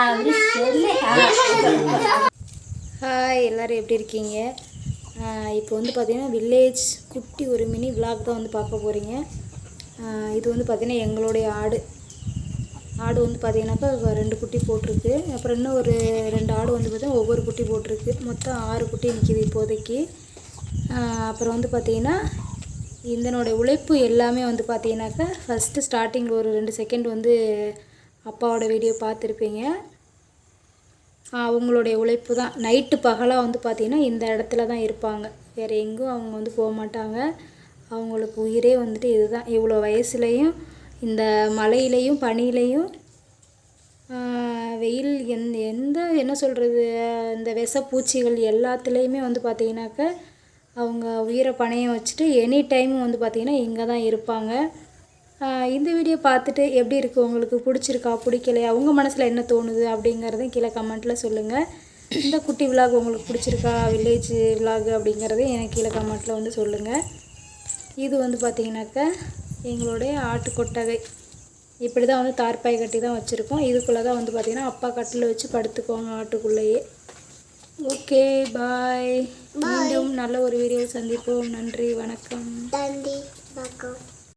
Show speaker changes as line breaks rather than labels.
அப்படி சொல்லு.
ஹாய் எல்லோரும் எப்படி இருக்கீங்க? இப்போ வந்து பார்த்திங்கன்னா வில்லேஜ் குட்டி ஒரு மினி விலாக் தான் வந்து பார்க்க போகிறீங்க இது வந்து பார்த்திங்கன்னா எங்களுடைய ஆடு. ஆடு வந்து பார்த்திங்கனாக்கா ரெண்டு குட்டி போட்டிருக்கு. அப்புறம் இன்னும் ஒரு ரெண்டு ஆடு வந்து பார்த்திங்கன்னா ஒவ்வொரு குட்டி போட்டிருக்கு. மொத்தம் ஆறு குட்டி நிற்கிது இப்போதைக்கு. அப்புறம் வந்து பார்த்திங்கன்னா இதனுடைய உழைப்பு எல்லாமே வந்து பார்த்திங்கனாக்கா ஃபஸ்ட்டு ஸ்டார்டிங்கில் ஒரு ரெண்டு செகண்ட் வந்து அப்பாவோட வீடியோ பார்த்துருப்பீங்க. அவங்களுடைய உழைப்பு தான். நைட்டு பகலாக வந்து பார்த்திங்கன்னா இந்த இடத்துல தான் இருப்பாங்க. வேறு எங்கும் அவங்க வந்து போக மாட்டாங்க. அவங்களுக்கு உயிரே வந்துட்டு இதுதான். இவ்வளோ வயசுலேயும் இந்த மழையிலையும் பனியிலையும் வெயில் எந் எந்த என்ன சொல்கிறது இந்த விஷப்பூச்சிகள் எல்லாத்துலேயுமே வந்து பார்த்திங்கனாக்க அவங்க உயிரை பணையம் வச்சுட்டு எனி டைமும் வந்து பார்த்திங்கன்னா இங்கே தான் இருப்பாங்க. இந்த வீடியோ பார்த்துட்டு எப்படி இருக்குது உங்களுக்கு பிடிச்சிருக்கா? பிடிக்கலையா? உங்கள் மனசில் என்ன தோணுது? அப்படிங்கிறதையும் கீழே கமெண்ட்டில் சொல்லுங்கள் இந்த குட்டி விலாக் உங்களுக்கு பிடிச்சிருக்கா? வில்லேஜ் விலாக் அப்படிங்கிறதையும் எனக்கு கீழே கமெண்ட்டில் வந்து சொல்லுங்கள் இது வந்து பார்த்திங்கனாக்கா எங்களுடைய ஆட்டு கொட்டகை இப்படி தான் வந்து தார்பாய் கட்டி தான் வச்சுருக்கோம். இதுக்குள்ளே தான் வந்து பார்த்திங்கன்னா அப்பா கட்டில் வச்சு படுத்துக்குவாங்க ஆட்டுக்குள்ளேயே. ஓகே பாய் மீண்டும் நல்ல ஒரு வீடியோ சந்திப்போம். நன்றி வணக்கம்.
தந்தி பக்கம்